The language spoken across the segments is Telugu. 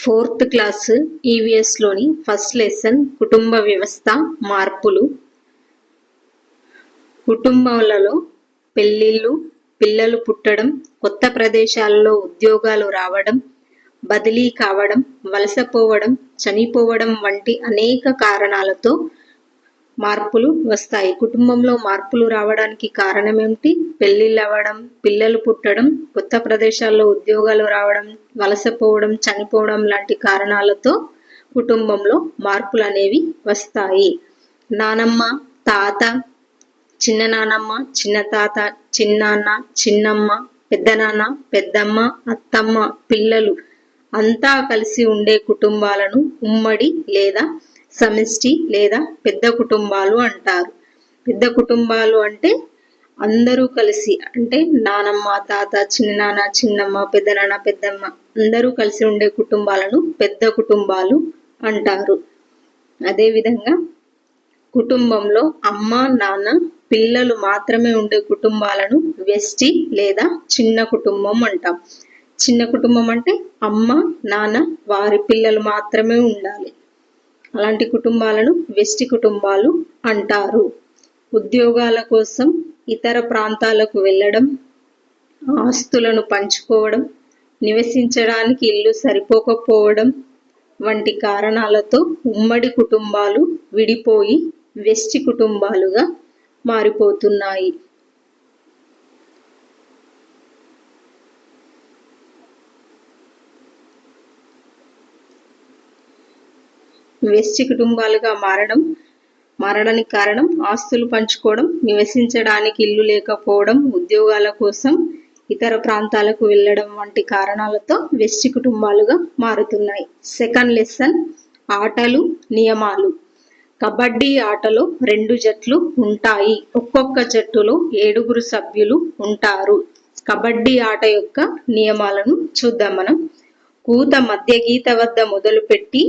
ఫోర్త్ క్లాసు ఈవీఎస్లోని ఫస్ట్ లెసన్ కుటుంబ వ్యవస్థ మార్పులు. కుటుంబాలలో పెళ్ళిళ్ళు పిల్లలు పుట్టడం కొత్త ప్రదేశాలలో ఉద్యోగాలు రావడం బదిలీ కావడం వలసపోవడం చనిపోవడం వంటి అనేక కారణాలతో మార్పులు వస్తాయి. కుటుంబంలో మార్పులు రావడానికి కారణం ఏమిటి పెళ్ళిళ్ళు అవ్వడం పిల్లలు పుట్టడం కొత్త ప్రదేశాల్లో ఉద్యోగాలు రావడం వలసపోవడం చనిపోవడం లాంటి కారణాలతో కుటుంబంలో మార్పులు అనేవి వస్తాయి. నానమ్మ తాత చిన్న నానమ్మ చిన్న తాత చిన్నాన్న చిన్నమ్మ పెద్దనాన్న పెద్దమ్మ అత్తమ్మ పిల్లలు అంతా కలిసి ఉండే కుటుంబాలను ఉమ్మడి లేదా సమిష్టి లేదా పెద్ద కుటుంబాలు అంటారు. పెద్ద కుటుంబాలు అంటే అందరూ కలిసి అంటే నానమ్మ తాత చిన్నాన్న చిన్నమ్మ పెద్దనాన్న పెద్దమ్మ అందరూ కలిసి ఉండే కుటుంబాలను పెద్ద కుటుంబాలు అంటారు. అదేవిధంగా కుటుంబంలో అమ్మ నాన్న పిల్లలు మాత్రమే ఉండే కుటుంబాలను వెస్టి లేదా చిన్న కుటుంబం అంటాం. చిన్న కుటుంబం అంటే అమ్మ నాన్న వారి పిల్లలు మాత్రమే ఉండాలి. అలాంటి కుటుంబాలను వెస్టి కుటుంబాలు అంటారు. ఉద్యోగాల కోసం ఇతర ప్రాంతాలకు వెళ్ళడం ఆస్తులను పంచుకోవడం నివసించడానికి ఇల్లు సరిపోకపోవడం వంటి కారణాలతో ఉమ్మడి కుటుంబాలు విడిపోయి వెస్టి కుటుంబాలుగా మారిపోతున్నాయి. వెస్టి కుటుంబాలుగా మారడం మారడానికి కారణం ఆస్తులు పంచుకోవడం నివసించడానికి ఇల్లు లేకపోవడం ఉద్యోగాల కోసం ఇతర ప్రాంతాలకు వెళ్ళడం వంటి కారణాలతో వెస్టి కుటుంబాలుగా మారుతున్నాయి. సెకండ్ లెసన్ ఆటలు నియమాలు. కబడ్డీ ఆటలో రెండు జట్లు ఉంటాయి. ఒక్కొక్క జట్టులో ఏడుగురు సభ్యులు ఉంటారు. కబడ్డీ ఆట యొక్క నియమాలను చూద్దాం మనం. కూత మధ్య గీత వద్ద మొదలుపెట్టి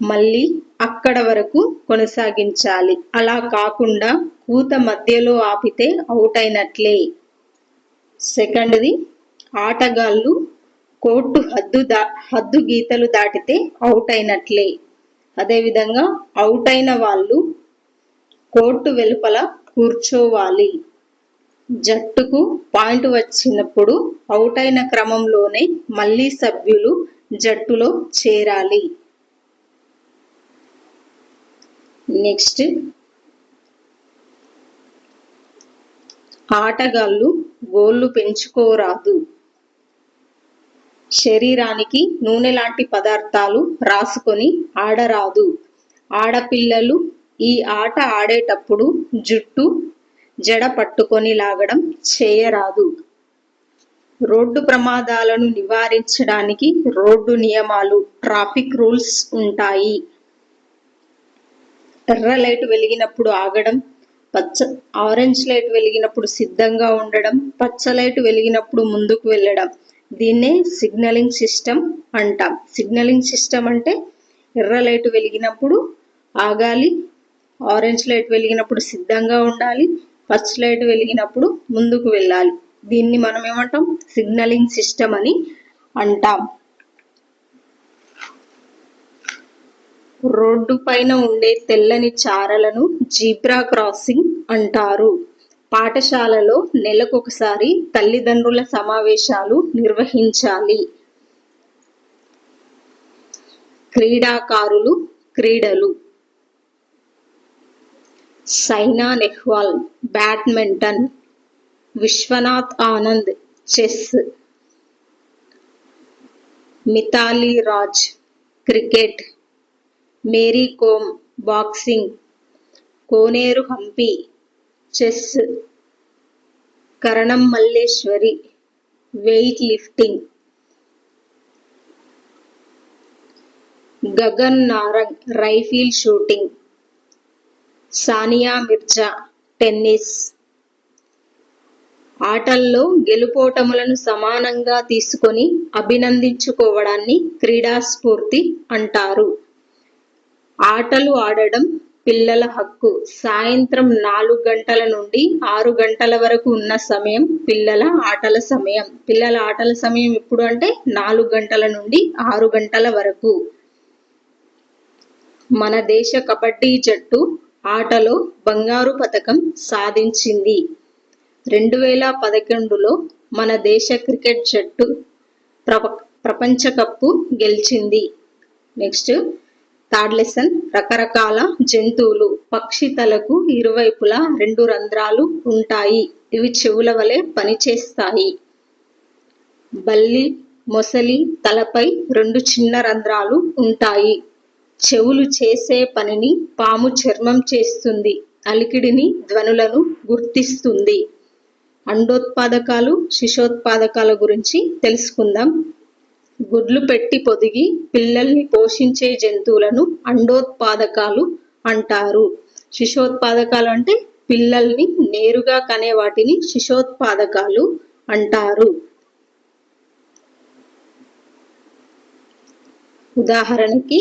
మళ్ళీ అక్కడ వరకు కొనసాగించాలి. అలా కాకుండా కూత మధ్యలో ఆపితే అవుట్ అయినట్లే సెకండ్ది ఆటగాళ్ళు కోర్టు హద్దు దా హద్దు గీతలు దాటితే అవుట్ అయినట్లే అదేవిధంగా అవుట్ అయిన వాళ్ళు కోర్టు వెలుపల కూర్చోవాలి. జట్టుకు పాయింట్ వచ్చినప్పుడు అవుట్ అయిన క్రమంలోనే మళ్ళీ సభ్యులు జట్టులో చేరాలి. నెక్స్ట్. ఆటగాళ్ళు గోళ్ళు పెంచుకోరాదు. శరీరానికి నూనె లాంటి పదార్థాలు రాసుకొని ఆడరాదు. ఆడపిల్లలు ఈ ఆట ఆడేటప్పుడు జుట్టు జడ పట్టుకొని లాగడం చేయరాదు. రోడ్డు ప్రమాదాలను నివారించడానికి రోడ్డు నియమాలు ట్రాఫిక్ రూల్స్ ఉంటాయి. ఎర్ర లైట్ వెలిగినప్పుడు ఆగడం పచ్చ ఆరెంజ్ లైట్ వెలిగినప్పుడు సిద్ధంగా ఉండడం పచ్చ లైట్ వెలిగినప్పుడు ముందుకు వెళ్ళడం. దీన్నే సిగ్నలింగ్ సిస్టమ్ అంటాం. సిగ్నలింగ్ సిస్టమ్ అంటే ఎర్ర లైట్ వెలిగినప్పుడు ఆగాలి ఆరెంజ్ లైట్ వెలిగినప్పుడు సిద్ధంగా ఉండాలి పచ్చ లైట్ వెలిగినప్పుడు ముందుకు వెళ్ళాలి. దీన్ని మనం ఏమంటాం? సిగ్నలింగ్ సిస్టమ్ అని అంటాం. రోడ్డు పైన ఉండే తెల్లని చారలను జీబ్రా క్రాసింగ్ అంటారు. పాఠశాలలో నెలకొకసారి తల్లిదండ్రుల సమావేశాలు నిర్వహించాలి. క్రీడాకారులు క్రీడలు. Saina Nehwal badminton. Viswanath Anand chess. Mithali Raj cricket. Mary Kom boxing Koneru Humpy chess Karnam Malleswari weight lifting Gagan Narang rifle shooting Sania Mirza tennis. ఆటల్లో గెలుపోటములను సమానంగా తీసుకొని అభినందించుకోవడాన్ని క్రీడాస్ఫూర్తి అంటారు. ఆటలు ఆడడం పిల్లల హక్కు. సాయంత్రం నాలుగు గంటల నుండి ఆరు గంటల వరకు ఉన్న సమయం పిల్లల ఆటల సమయం. పిల్లల ఆటల సమయం ఎప్పుడు అంటే నాలుగు గంటల నుండి ఆరు గంటల వరకు. మన దేశ కబడ్డీ జట్టు ఆటలో బంగారు పతకం సాధించింది. రెండు వేల పదకొండులో మన దేశ క్రికెట్ జట్టు ప్రప ప్రపంచ కప్పు గెలిచింది. Next third lesson. రకరకాల జంతువులు పక్షి తలకు ఇరువైపులా రెండు రంధ్రాలు ఉంటాయి. ఇవి చెవుల వలె పనిచేస్తాయి. బల్లి మొసలి తలపై రెండు చిన్న రంధ్రాలు ఉంటాయి. చెవులు చేసే పనిని పాము చర్మం చేస్తుంది. అలికిడిని ధ్వనులను గుర్తిస్తుంది. అండోత్పాదకాలు శిశోత్పాదకాల గురించి తెలుసుకుందాం. గుడ్లు పెట్టి పొదిగి పిల్లల్ని పోషించే జంతువులను అండోత్పాదకాలు అంటారు. శిశోత్పాదకాలు అంటే పిల్లల్ని నేరుగా కనే వాటిని శిశోత్పాదకాలు అంటారు. ఉదాహరణకి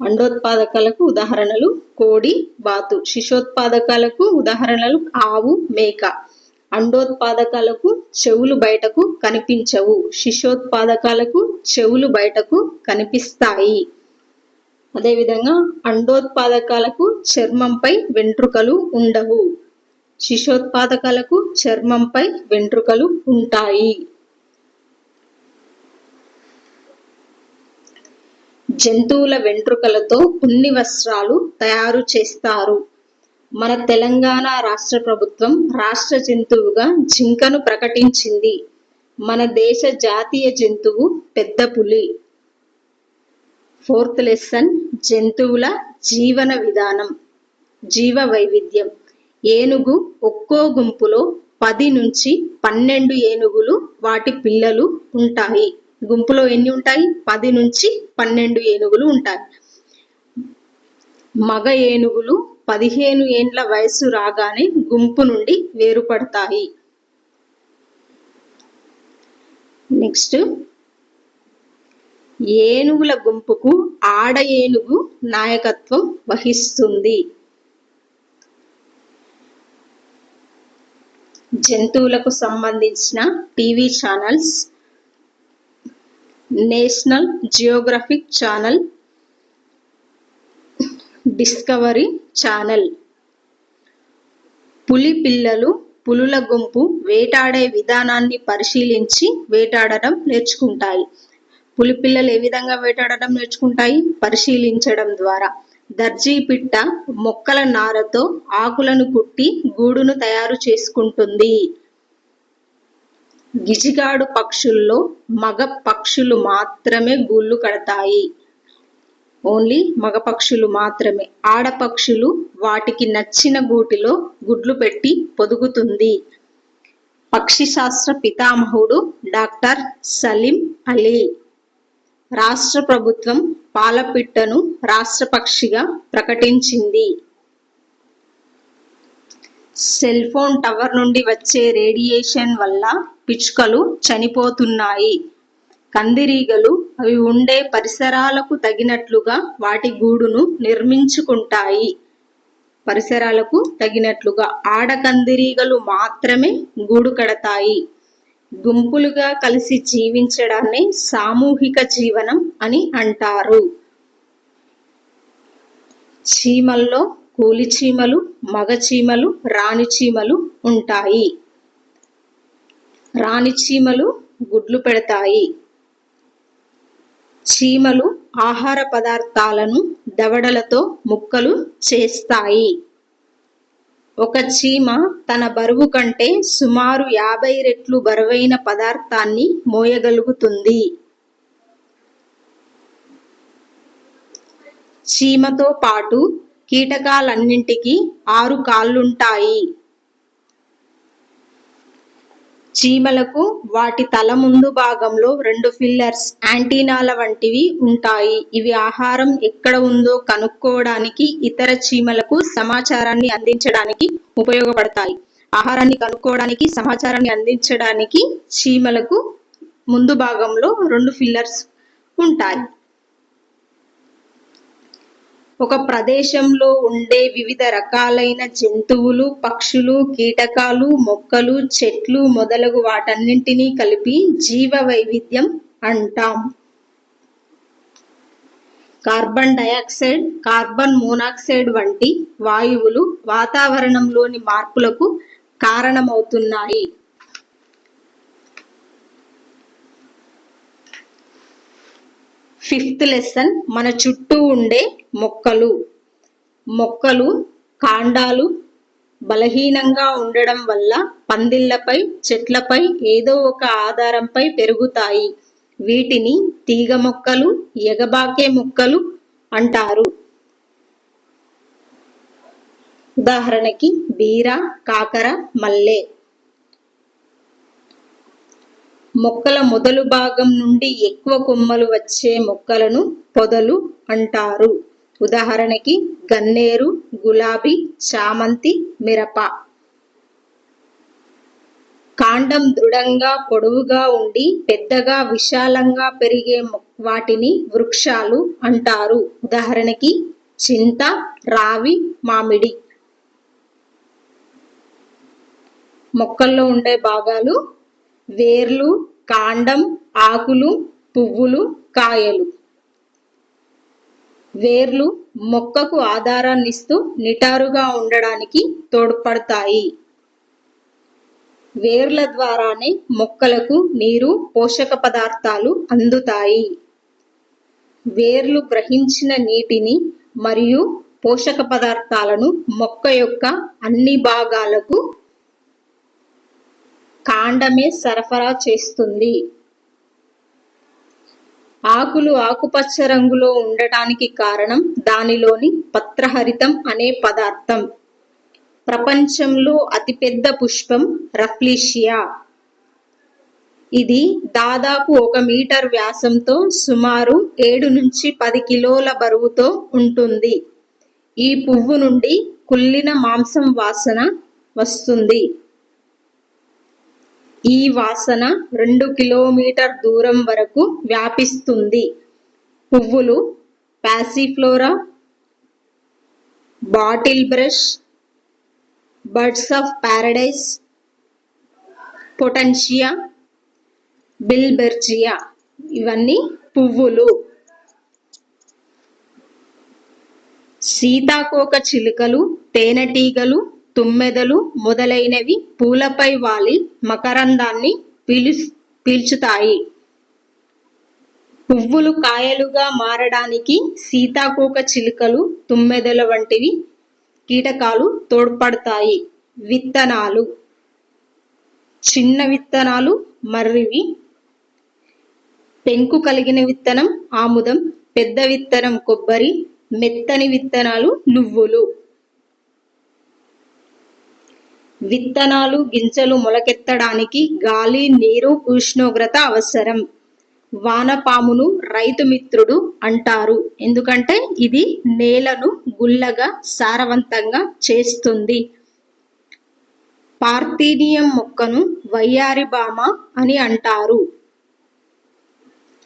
అండోత్పాదకాలకు ఉదాహరణలు కోడి బాతు. శిశోత్పాదకాలకు ఉదాహరణలు ఆవు మేక. అండోత్పాదకాలకు చెవులు బయటకు కనిపించవు. శిశోత్పాదకాలకు చెవులు బయటకు కనిపిస్తాయి. అదేవిధంగా అండోత్పాదకాలకు చర్మంపై వెంట్రుకలు ఉండవు. శిశోత్పాదకాలకు చర్మంపై వెంట్రుకలు ఉంటాయి. జంతువుల వెంట్రుకలతో ఉన్ని వస్త్రాలు తయారు చేస్తారు. మన తెలంగాణ రాష్ట్ర ప్రభుత్వం రాష్ట్ర జంతువుగా జింకను ప్రకటించింది. మన దేశ జాతీయ జంతువు పెద్ద పులి. ఫోర్త్ లెసన్ జంతువుల జీవన విధానం జీవ వైవిధ్యం ఏనుగు ఒక్కో గుంపులో పది నుంచి పన్నెండు ఏనుగులు వాటి పిల్లలు ఉంటాయి. గుంపులో ఎన్ని ఉంటాయి? పది నుంచి పన్నెండు ఏనుగులు ఉంటాయి. మగ ఏనుగులు పదిహేను ఏండ్ల వయసు రాగానే గుంపు నుండి వేరుపడతాయి. నెక్స్ట్ ఏనుగుల గుంపుకు ఆడ ఏనుగు నాయకత్వం వహిస్తుంది. జంతువులకు సంబంధించిన TV channels National Geographic channel Discovery channel. పులి పిల్లలు పులుల గుంపు వేటాడే విధానాన్ని పరిశీలించి వేటాడడం నేర్చుకుంటాయి. పులి పిల్లలు ఏ విధంగా వేటాడడం నేర్చుకుంటాయి? పరిశీలించడం ద్వారా. దర్జీ పిట్ట మొక్కల నారతో ఆకులను కుట్టి గూడును తయారు చేసుకుంటుంది. గిజిగాడు పక్షుల్లో మగ పక్షులు మాత్రమే గూళ్ళు కడతాయి. ఓన్లీ మగపక్షులు మాత్రమే. ఆడపక్షులు వాటికి నచ్చిన గూటిలో గుడ్లు పెట్టి పొదుగుతుంది. పక్షి శాస్త్ర పితామహుడు డాక్టర్ సలీం అలీ. రాష్ట్ర ప్రభుత్వం పాలపిట్టను రాష్ట్ర పక్షిగా ప్రకటించింది. సెల్ ఫోన్ టవర్ నుండి వచ్చే రేడియేషన్ వల్ల పిచ్చుకలు చనిపోతున్నాయి. కందిరీగలు అవి ఉండే పరిసరాలకు తగినట్లుగా వాటి గూడును నిర్మించుకుంటాయి. పరిసరాలకు తగినట్లుగా ఆడ కందిరీగలు మాత్రమే గూడు కడతాయి. గుంపులుగా కలిసి జీవించడాన్ని సామూహిక జీవనం అని అంటారు. చీమల్లో కూలి చీమలు మగ చీమలు రాణి చీమలు ఉంటాయి. రాణి చీమలు గుడ్లు పెడతాయి. చీమలు ఆహార పదార్థాలను దవడలతో ముక్కలు చేస్తాయి. ఒక చీమ తన బరువు కంటే సుమారు యాభై రెట్లు బరువైన పదార్థాన్ని మోయగలుగుతుంది. చీమతో పాటు కీటకాలన్నింటికి ఆరు కాళ్ళుంటాయి. చీమలకు వాటి తల ముందు భాగంలో రెండు ఫిల్లర్స్ యాంటీనాల వంటివి ఉంటాయి. ఇవి ఆహారం ఎక్కడ ఉందో కనుక్కోవడానికి ఇతర చీమలకు సమాచారాన్ని అందించడానికి ఉపయోగపడతాయి. ఆహారాన్ని కనుక్కోవడానికి సమాచారాన్ని అందించడానికి చీమలకు ముందు భాగంలో రెండు ఫిల్లర్స్ ఉంటాయి. ఒక ప్రదేశంలో ఉండే వివిధ రకాలైన జంతువులు పక్షులు కీటకాలు మొక్కలు చెట్లు మొదలగు వాటన్నింటినీ కలిపి జీవ వైవిధ్యం అంటాం. కార్బన్ డయాక్సైడ్ కార్బన్ మోనాక్సైడ్ వంటి వాయువులు వాతావరణంలోని మార్పులకు కారణమవుతున్నాయి. ఫిఫ్త్ లెసన్ మన చుట్టూ ఉండే మొక్కలు. మొక్కలు కాండాలు బలహీనంగా ఉండడం వల్ల పందిళ్ళపై చెట్లపై ఏదో ఒక ఆధారంపై పెరుగుతాయి. వీటిని తీగ మొక్కలు ఎగబాకే మొక్కలు అంటారు. ఉదాహరణకి బీర కాకర మల్లె. మొక్కల మొదలు భాగం నుండి ఎక్కువ కొమ్మలు వచ్చే మొక్కలను పొదలు అంటారు. ఉదాహరణకి గన్నేరు గులాబీ చామంతి మిరప. కాండం దృఢంగా పొడవుగా ఉండి పెద్దగా విశాలంగా పెరిగే వాటిని వృక్షాలు అంటారు. ఉదాహరణకి చింత రావి మామిడి. మొక్కల్లో ఉండే భాగాలు వేర్లు కాండం ఆకులు పువ్వులు కాయలు. వేర్లు మొక్కకు ఆధారాన్నిస్తూ నిటారుగా ఉండడానికి తోడ్పడతాయి. వేర్ల ద్వారానే మొక్కలకు నీరు పోషక పదార్థాలు అందుతాయి. వేర్లు గ్రహించిన నీటిని మరియు పోషక పదార్థాలను మొక్క యొక్క అన్ని భాగాలకు కాండమే సరఫరా చేస్తుంది. ఆకులు ఆకుపచ్చ రంగులో ఉండటానికి కారణం దానిలోని పత్రహరితం అనే పదార్థం. ప్రపంచంలో అతిపెద్ద పుష్పం రఫ్లీషియా. ఇది దాదాపు ఒక మీటర్ వ్యాసంతో సుమారు ఏడు నుంచి పది కిలోల బరువుతో ఉంటుంది. ఈ పువ్వు నుండి కుళ్ళిన మాంసం వాసన వస్తుంది. ఈ వాసన రెండు కిలోమీటర్ దూరం వరకు వ్యాపిస్తుంది. పువ్వులు passiflora bottle brush birds of paradise potentia billbergia. ఇవన్నీ పువ్వులు. సీతాకోక చిలుకలు తేనెటీగలు తుమ్మెదలు మొదలైనవి పూలపై వాలి మకరందాన్ని పీలు పీల్చుతాయి. పువ్వులు కాయలుగా మారడానికి సీతాకోక చిలుకలు తుమ్మెదల వంటివి కీటకాలు తోడ్పడతాయి. విత్తనాలు. చిన్న విత్తనాలు మర్రివి. పెంకు కలిగిన విత్తనం ఆముదం పెద్ద విత్తనం కొబ్బరి మెత్తని విత్తనాలు నువ్వులు. విత్తనాలు గింజలు మొలకెత్తడానికి గాలి నీరు ఉష్ణోగ్రత అవసరం. వానపామును రైతు మిత్రుడు అంటారు. ఎందుకంటే ఇది నేలను గుల్లగా సారవంతంగా చేస్తుంది. పార్థీనియం మొక్కను వయ్యారిబామ అని అంటారు.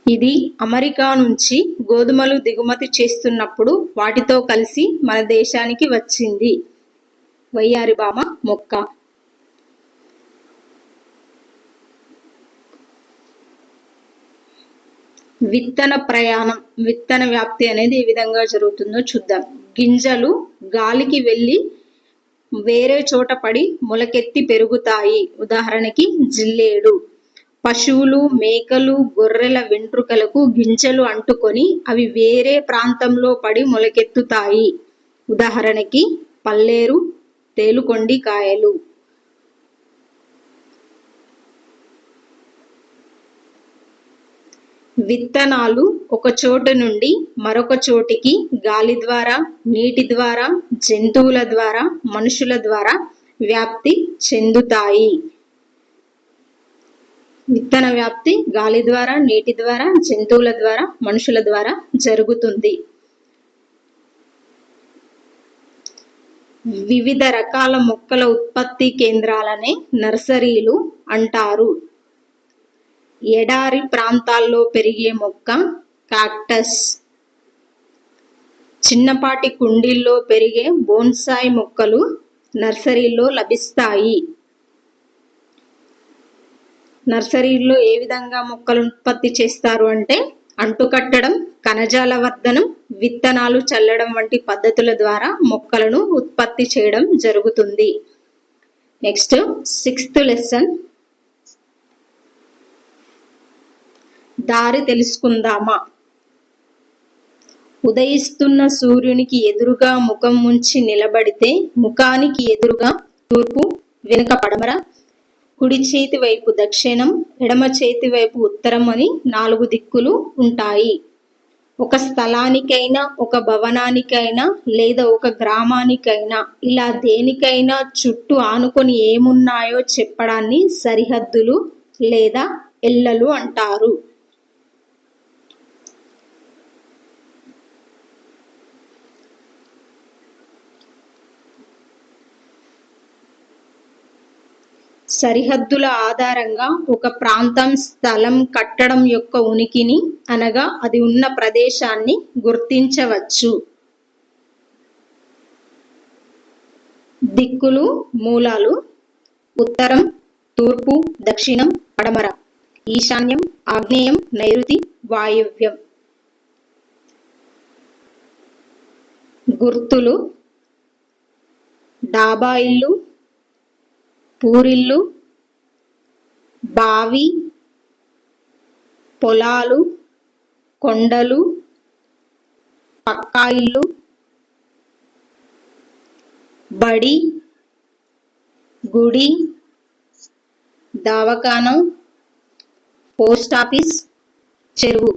ఇది అమెరికా నుంచి గోధుమలు దిగుమతి చేస్తున్నప్పుడు వాటితో కలిసి మన దేశానికి వచ్చింది. వయ్యారిబామ మొక్క. విత్తన ప్రయాణం విత్తన వ్యాప్తి అనేది ఏ విధంగా జరుగుతుందో చూద్దాం. గింజలు గాలికి వెళ్ళి వేరే చోట పడి మొలకెత్తి పెరుగుతాయి. ఉదాహరణకి జిల్లేడు. పశువులు మేకలు గొర్రెల వెంట్రుకలకు గింజలు అంటుకొని అవి వేరే ప్రాంతంలో పడి మొలకెత్తుతాయి. ఉదాహరణకి పల్లేరు తేలుకొండి కాయలు. విత్తనాలు ఒక చోట నుండి మరొక చోటికి గాలి ద్వారా నీటి ద్వారా జంతువుల ద్వారా మనుషుల ద్వారా వ్యాప్తి చెందుతాయి. విత్తన వ్యాప్తి గాలి ద్వారా నీటి ద్వారా జంతువుల ద్వారా మనుషుల ద్వారా జరుగుతుంది. వివిధ రకాల మొక్కల ఉత్పత్తి కేంద్రాలనే నర్సరీలు అంటారు. ఎడారి ప్రాంతాల్లో పెరిగే మొక్క కాక్టస్. చిన్నపాటి కుండీల్లో పెరిగే బోన్సాయి మొక్కలు నర్సరీలో లభిస్తాయి. నర్సరీల్లో ఏ విధంగా మొక్కలు ఉత్పత్తి చేస్తారు అంటే అంటుకట్టడం కణజాల వర్ధనం విత్తనాలు చల్లడం వంటి పద్ధతుల ద్వారా మొక్కలను ఉత్పత్తి చేయడం జరుగుతుంది. నెక్స్ట్ సిక్స్త్ లెసన్ దారి తెలుసుకుందామా? ఉదయిస్తున్న సూర్యునికి ఎదురుగా ముఖం ముంచి నిలబడితే ముఖానికి ఎదురుగా తూర్పు వెనుక పడమర కుడి చేతి వైపు దక్షిణం ఎడమ చేతి వైపు ఉత్తరం అని నాలుగు దిక్కులు ఉంటాయి. ఒక స్థలానికైనా ఒక భవనానికైనా లేదా ఒక గ్రామానికైనా ఇలా దేనికైనా చుట్టూ ఆనుకొని ఏమున్నాయో చెప్పడాన్ని సరిహద్దులు లేదా ఎల్లలు అంటారు. సరిహద్దుల ఆధారంగా ఒక ప్రాంతం స్థలం కట్టడం యొక్క ఉనికిని అనగా అది ఉన్న ప్రదేశాన్ని గుర్తించవచ్చు. దిక్కులు మూలాలు ఉత్తరం తూర్పు దక్షిణం పడమర ఈశాన్యం ఆగ్నేయం నైరుతి వాయువ్యం. గుర్తులు డాబా ఇల్లు పూరిల్లు బావి పొలాలు కొండలు పక్కా ఇల్లు బడి గుడి దవాఖానం పోస్ట్ ఆఫీస్ చెరువు.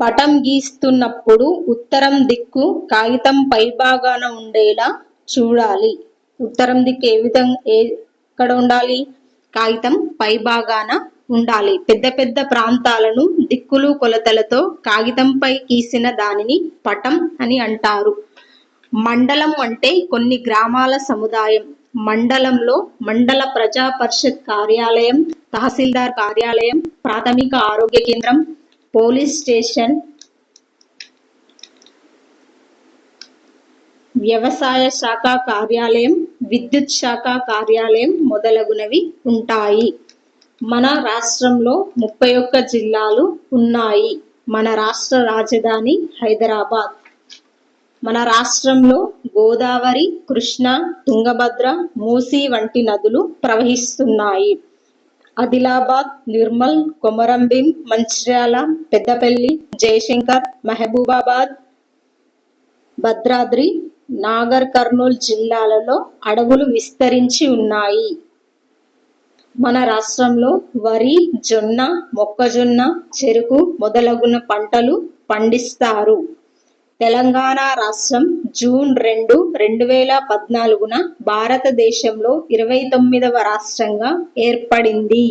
పటం గీస్తున్నప్పుడు ఉత్తరం దిక్కు కాగితం పైభాగాన ఉండేలా చూడాలి. ఉత్తరం దిక్కు ఏ విధంగా ఎక్కడ ఉండాలి? కాగితం పై భాగాన ఉండాలి. పెద్ద పెద్ద ప్రాంతాలను దిక్కులు కొలతలతో కాగితంపై గీసిన దానిని పటం అని అంటారు. మండలం అంటే కొన్ని గ్రామాల సముదాయం. మండలంలో మండల ప్రజా పరిషత్ కార్యాలయం తహసీల్దార్ కార్యాలయం ప్రాథమిక ఆరోగ్య కేంద్రం పోలీస్ స్టేషన్ వ్యవసాయ శాఖ కార్యాలయం విద్యుత్ శాఖ కార్యాలయం మొదలగునవి ఉంటాయి. మన రాష్ట్రంలో ముప్పై ఒక్క జిల్లాలు ఉన్నాయి. మన రాష్ట్ర రాజధాని హైదరాబాద్. మన రాష్ట్రంలో గోదావరి కృష్ణ తుంగభద్ర మూసి వంటి నదులు ప్రవహిస్తున్నాయి. ఆదిలాబాద్ నిర్మల్ కొమరంభీం మంచిర్యాల పెద్దపల్లి జయశంకర్ మహబూబాబాద్ భద్రాద్రి నాగర్ కర్నూల్ జిల్లాలలో అడవులు విస్తరించి ఉన్నాయి. మన రాష్ట్రంలో వరి జొన్న మొక్కజొన్న చెరుకు మొదలగున పంటలు పండిస్తారు. తెలంగాణ రాష్ట్రం జూన్ రెండు రెండు వేల పద్నాలుగున భారతదేశంలో ఇరవై తొమ్మిదవ రాష్ట్రంగా ఏర్పడింది.